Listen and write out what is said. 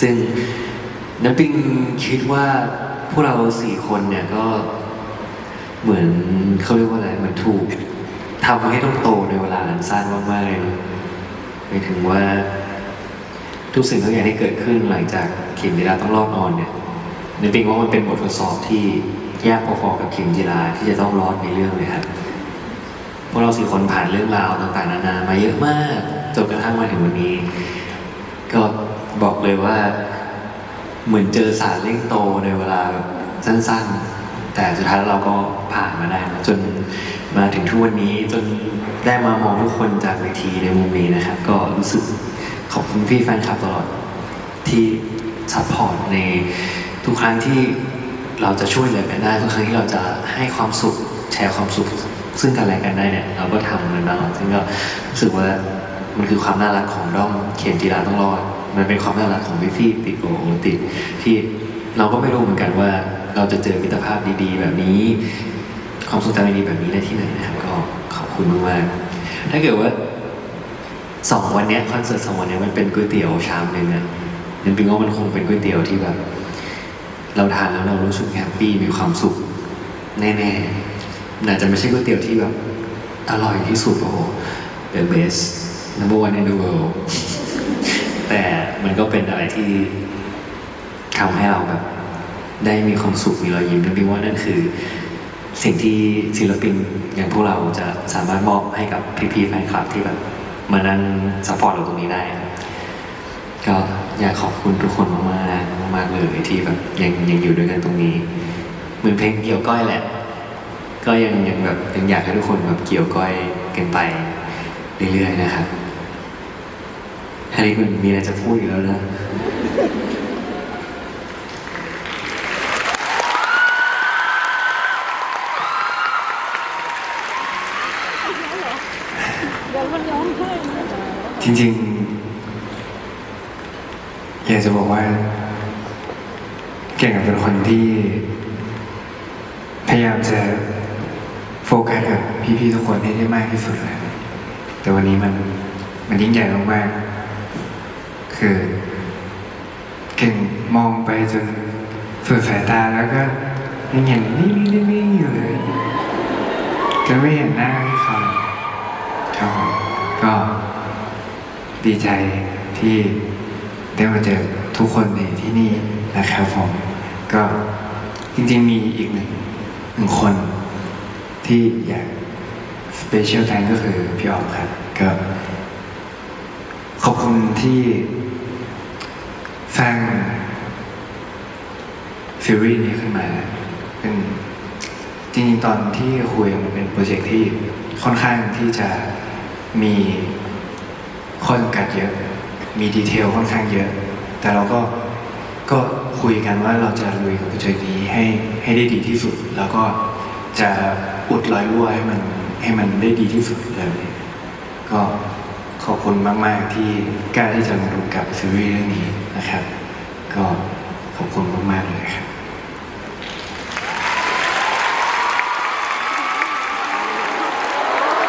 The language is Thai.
ซึ่งน้ำปิงคิดว่าพวกเราสี่คนเนี่ยก็เหมือนเขาเรียกว่าอะไรเหมือนถูกทำให้ต้องโตในเวลาอันสั้นมากๆเลยหมายถึงว่า ทุกสิ่งทุกอย่างที่เกิดขึ้นหลังจากเข็มจีราต้องรอดนอนเนี่ยน้ำปิงว่ามันเป็นบททดสอบที่ยากพอๆกับเข็มจีราที่จะต้องรอดในเรื่องเลยครับพวกเราสี่คนผ่านเรื่องราวต่างๆนานามาเยอะมากจนกระทั่งมาถึงวันนี้ ก็บอกเลยว่า เหมือนเจอสารเร่งโตในเวลาสั้นๆ แต่สุดท้ายเราก็ผ่านมาได้จนมาถึงทุกวันนี้จนได้มามองทุกคนจากเวทีในมุมนี้นะครับ ก็รู้สึกขอบคุณพี่แฟนคลับตลอดที่ซัพพอร์ตในทุกครั้งที่เราจะช่วยเหลือกันได้ทุกครั้งที่เราจะให้ความสุขแชร์ความสุขซึ่งกันและกันได้เนี่ยเราก็ทำมันตลอดซึ่งก็รู้สึกว่า มันคือความน่ารักของด้อมเขียนจีราต้องรอด มันเป็นความน่ารักของพี่พี่ติดโอโอติดที่เราก็ไม่รู้เหมือนกันว่า เราจะเจอมิตรภาพดีๆ แบบนี้ ความทรงจดีๆแบบนี้ได้ที่ไหนนะครับก็ขอบคุณมากๆถ้าเกิดว่าสองวันนี้คอนเสิร์ตสองวันนี้มันเป็นก๋วยเตี๋ยวชามหนึ่งอะนั่นปิงว่ามันคงเป็นก๋วยเตี๋ยวที่แบบ เราทานแล้วเรารู้สึกแฮปปี้มีความสุขแน่ๆอาจจะไม่ใช่ก๋วยเตี๋ยวที่แบบอร่อยที่สุดโอ้โห the best number one in the world แต่มันก็เป็นอะไรที่ทำให้เราแบบ ได้มีความสุขมีรอยยิ้มพี่ว่านั่นคือ สิ่งที่ศิลปินอย่างพวกเราจะสามารถมอบให้กับพี่ๆแฟนคลับที่แบบมานั่งซัพพอร์ตเราตรงนี้ได้ ก็อยากขอบคุณทุกคนมากๆมากๆเลยที่แบบยังยังอยู่ด้วยกันตรงนี้ เหมือนเพลงเกี่ยวก้อยแหละ ก็ยังยังแบบยังอยากให้ทุกคนแบบเกี่ยวก้อยกันไปเรื่อยๆนะครับ ฮันนี่มันมีอะไรจะพูดอยู่แล้วนะจริงๆ อยากจะบอกว่า เก่งเป็นคนที่ พยายามจะโฟกัสกับพี่ๆทุกคนให้ได้มากที่สุดเลยแต่วันนี้มันมันยิ่งใหญ่มากๆ คือ เก่งมองไปจนสุดสายตาแล้วก็ยังเห็นนิ่งๆๆๆอยู่เลยจะไม่เห็นหน้าพี่เขาครับก็ดีใจที่ได้มาเจอทุกคนในที่นี่นะครับผม ก็จริงๆมีอีกหนึ่งหนึ่งคน ที่อยากสเปเชียลแทนก็คือพี่ออฟครับก็ คุณที่สร้างซีรีส์นี้ขึ้นมาเป็นจริงๆตอนที่คุยมันเป็นโปรเจกต์ที่ค่อนข้างที่จะมีข้อจำกัดเยอะ มีดีเทลค่อนข้างเยอะ แต่เราก็ก็คุยกันว่าเราจะลุยกับโปรเจกต์นี้ให้ให้ได้ดีที่สุด แล้วก็จะอุดรอยรั่วให้มันให้มันได้ดีที่สุดเลยก็ ขอบคุณมาก ๆ ที่กล้าที่จะมาดูกับซีรีส์เรื่องนี้นะครับ ก็ขอบคุณมาก ๆ